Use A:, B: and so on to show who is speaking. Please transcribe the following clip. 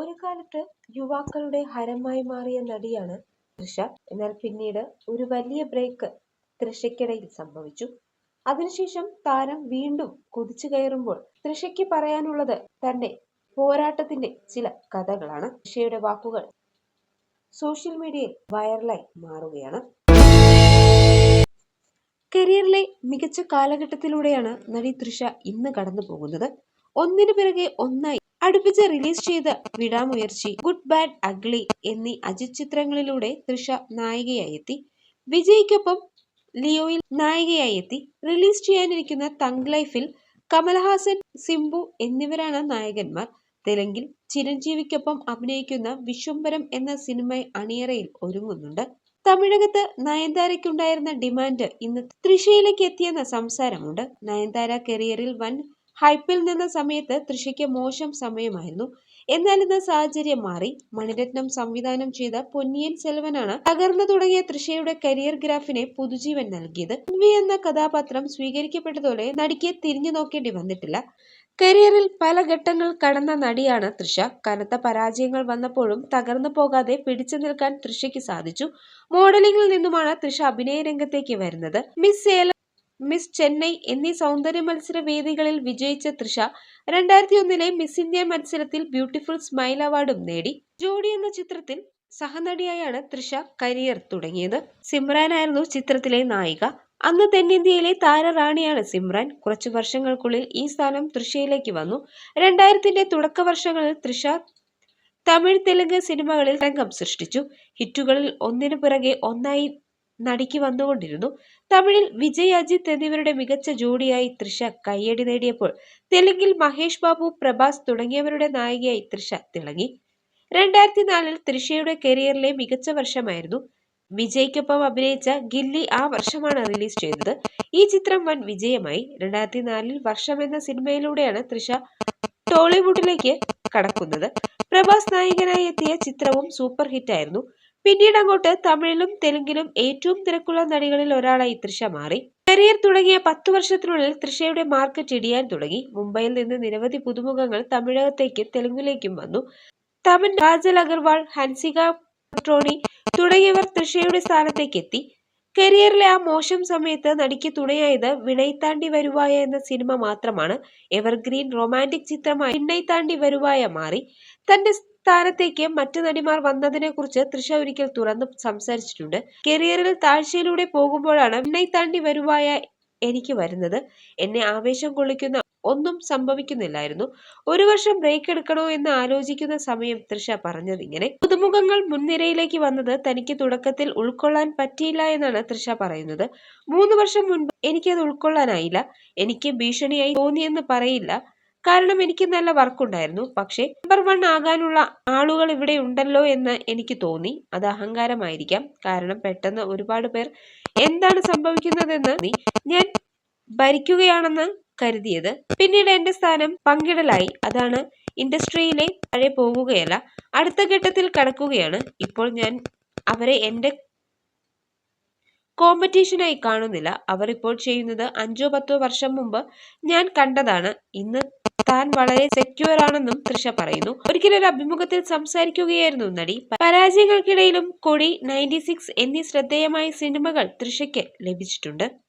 A: ഒരു കാലത്ത് യുവാക്കളുടെ ഹരമായി മാറിയ നടിയാണ് തൃഷ. എന്നാൽ പിന്നീട് ഒരു വലിയ ബ്രേക്ക് തൃഷയ്ക്കിടയിൽ സംഭവിച്ചു. അതിനുശേഷം താരം വീണ്ടും കുതിച്ചു കയറുമ്പോൾ തൃഷയ്ക്ക് പറയാനുള്ളത് തന്റെ പോരാട്ടത്തിന്റെ ചില കഥകളാണ്. തൃഷയുടെ വാക്കുകൾ സോഷ്യൽ മീഡിയയിൽ വൈറലായി മാറുകയാണ്. കരിയറിലെ മികച്ച കാലഘട്ടത്തിലൂടെയാണ് നടി തൃഷ ഇന്ന് കടന്നു പോകുന്നത് ഒന്നിനു പിറകെ ഒന്നായി അടുപ്പിച്ച് റിലീസ് ചെയ്ത് വിടാമുയർച്ചി ഗുഡ് ബാഡ് അഗ്ലി എന്നീ അജിത് ചിത്രങ്ങളിലൂടെ തൃഷ നായികയായി എത്തി വിജയ്ക്കൊപ്പം ലിയോയിൽ നായികയായി എത്തി റിലീസ് ചെയ്യാനിരിക്കുന്ന തങ് ലൈഫിൽ കമൽഹാസൻ സിംബു എന്നിവരാണ് നായകന്മാർ. തെലുങ്കിൽ ചിരഞ്ജീവിക്കൊപ്പം അഭിനയിക്കുന്ന വിശ്വംബരം എന്ന സിനിമ അണിയറയിൽ ഒരുങ്ങുന്നുണ്ട്. തമിഴകത്ത് നയൻതാരയ്ക്കുണ്ടായിരുന്ന ഡിമാൻഡ് ഇന്ന് തൃശയിലേക്ക് എത്തിയെന്ന സംസാരമുണ്ട്. നയൻതാര കരിയറിൽ വൻ ഹൈപ്പിൽ നിന്ന സമയത്ത് തൃശയ്ക്ക് മോശം സമയമായിരുന്നു. എന്നാൽ ഇന്ന് സാഹചര്യം മാറി. മണിരത്നം സംവിധാനം ചെയ്ത പൊന്നിയൻ സെൽവനാണ് തകർന്നു തുടങ്ങിയ തൃഷയുടെ കരിയർ ഗ്രാഫിനെ പുതുജീവൻ നൽകിയത്. വി എന്ന കഥാപാത്രം സ്വീകരിക്കപ്പെട്ടതോടെ നടിക്ക് തിരിഞ്ഞു നോക്കേണ്ടി വന്നിട്ടില്ല. കരിയറിൽ പല ഘട്ടങ്ങൾ കടന്ന നടിയാണ് തൃഷ കനത്ത പരാജയങ്ങൾ വന്നപ്പോഴും തകർന്നു പോകാതെ പിടിച്ചു നിൽക്കാൻ തൃഷയ്ക്ക് സാധിച്ചു. മോഡലിംഗിൽ നിന്നുമാണ് തൃഷ അഭിനയ രംഗത്തേക്ക് വരുന്നത്. മിസ് മിസ് ചെന്നൈ എന്നീ സൗന്ദര്യ മത്സര വേദികളിൽ വിജയിച്ച തൃഷ രണ്ടായിരത്തി ഒന്നിലെ മിസ് ഇന്ത്യ മത്സരത്തിൽ ബ്യൂട്ടിഫുൾ സ്മൈൽ അവാർഡും നേടി. ജോഡി എന്ന ചിത്രത്തിൽ സഹനടിയായാണ് തൃഷ കരിയർ തുടങ്ങിയത്. സിമ്രാനായിരുന്നു ചിത്രത്തിലെ നായിക. അന്ന് തെന്നിന്ത്യയിലെ താരറാണിയാണ് സിമ്രാൻ. കുറച്ചു വർഷങ്ങൾക്കുള്ളിൽ ഈ സ്ഥാനം തൃഷയിലേക്ക് വന്നു. രണ്ടായിരത്തിന്റെ തുടക്ക വർഷങ്ങളിൽ തൃഷ തമിഴ് തെലുങ്ക് സിനിമകളിൽ രംഗം സൃഷ്ടിച്ചു. ഹിറ്റുകളിൽ ഒന്നിനു പിറകെ ഒന്നായി നടിക്ക് വന്നുകൊണ്ടിരുന്നു. തമിഴിൽ വിജയ് അജിത് എന്നിവരുടെ മികച്ച ജോഡിയായി തൃഷ കയ്യടി നേടിയപ്പോൾ തെലുങ്കിൽ മഹേഷ് ബാബു പ്രഭാസ് തുടങ്ങിയവരുടെ നായികയായി തൃഷ തിളങ്ങി. രണ്ടായിരത്തി നാലിൽ തൃഷയുടെ കരിയറിലെ മികച്ച വർഷമായിരുന്നു. വിജയ്ക്കൊപ്പം അഭിനയിച്ച ഗില്ലി ആ വർഷമാണ് റിലീസ് ചെയ്തത്. ഈ ചിത്രം വൻ വിജയമായി. രണ്ടായിരത്തി നാലിൽ വർഷം എന്ന സിനിമയിലൂടെയാണ് തൃഷ ടോളിവുഡിലേക്ക് കടക്കുന്നത്. പ്രഭാസ് നായകനായി എത്തിയ ചിത്രവും സൂപ്പർ ഹിറ്റായിരുന്നു. പിന്നീട് അങ്ങോട്ട് തമിഴിലും തെലുങ്കിലും ഏറ്റവും തിരക്കുള്ള നടികളിൽ ഒരാളായി തൃഷ മാറി. കരിയർ തുടങ്ങിയ പത്തു വർഷത്തിനുള്ളിൽ തൃഷയുടെ മാർക്കറ്റ് ഇടിയാൻ തുടങ്ങി. മുംബൈയിൽ നിന്ന് നിരവധി പുതുമുഖങ്ങൾ തമിഴകത്തേക്ക് തെലുങ്കിലേക്കും വന്നു. തമൻ കാജൽ അഗർവാൾ ഹൻസിക ട്രോണി തുടങ്ങിയവർ തൃഷയുടെ സ്ഥാനത്തേക്ക് എത്തി. കരിയറിലെ ആ മോശം സമയത്ത് നടിക്ക് തുണയായത് വിണൈത്താണ്ടി വരുവായ എന്ന സിനിമ മാത്രമാണ്. എവർഗ്രീൻ റൊമാന്റിക് ചിത്രമായി വിണ്ണൈത്താണ്ടി വരുവായ മാറി. തന്റെ സ്ഥാനത്തേക്ക് മറ്റു നടിമാർ വന്നതിനെ കുറിച്ച് തൃഷ ഒരിക്കൽ തുറന്ന് സംസാരിച്ചിട്ടുണ്ട്. കരിയറിൽ താഴ്ചയിലൂടെ പോകുമ്പോഴാണ് വിണ്ണൈ താണ്ടി വരുവായ എനിക്ക് വരുന്നത്. എന്നെ ആവേശം കൊള്ളിക്കുന്ന ഒന്നും സംഭവിക്കുന്നില്ലായിരുന്നു. ഒരു വർഷം ബ്രേക്ക് എടുക്കണോ എന്ന് ആലോചിക്കുന്ന സമയം തൃഷ പറഞ്ഞത് ഇങ്ങനെ. പുതുമുഖങ്ങൾ മുൻനിരയിലേക്ക് വന്നത് തനിക്ക് തുടക്കത്തിൽ ഉൾക്കൊള്ളാൻ പറ്റിയില്ല എന്നാണ് തൃഷ പറയുന്നത്. മൂന്ന് വർഷം മുൻപ് എനിക്കത് ഉൾക്കൊള്ളാനായില്ല. എനിക്ക് ഭീഷണിയായി തോന്നിയെന്ന് പറയില്ല. കാരണം എനിക്ക് നല്ല വർക്കുണ്ടായിരുന്നു പക്ഷേ നമ്പർ വൺ ആകാനുള്ള ആളുകൾ ഇവിടെ ഉണ്ടല്ലോ എന്ന് എനിക്ക് തോന്നി. അത് അഹങ്കാരമായിരിക്കാം. കാരണം പെട്ടെന്ന് ഒരുപാട് പേർ എന്താണ് സംഭവിക്കുന്നതെന്ന് ഞാൻ ഭരിക്കുകയാണെന്ന് കരുതിയത്. പിന്നീട് എന്റെ സ്ഥാനം പങ്കിടലായി. അതാണ് ഇൻഡസ്ട്രിയിലെ താഴെ പോകുകയല്ല അടുത്ത ഘട്ടത്തിൽ കടക്കുകയാണ്. ഇപ്പോൾ ഞാൻ അവരെ എന്റെ കോമ്പറ്റീഷനായി കാണുന്നില്ല. അവർ ഇപ്പോൾ ചെയ്യുന്നത് അഞ്ചോ പത്തോ വർഷം മുമ്പ് ഞാൻ കണ്ടതാണ്. ഇന്ന് താൻ വളരെ സെക്യൂർ ആണെന്നും തൃഷ പറയുന്നു. ഒരിക്കലൊരു അഭിമുഖത്തിൽ സംസാരിക്കുകയായിരുന്നു നടി. പരാജയങ്ങൾക്കിടയിലും കൊടി നയന്റി സിക്സ് എന്നീ ശ്രദ്ധേയമായ സിനിമകൾ തൃഷയ്ക്ക് ലഭിച്ചിട്ടുണ്ട്.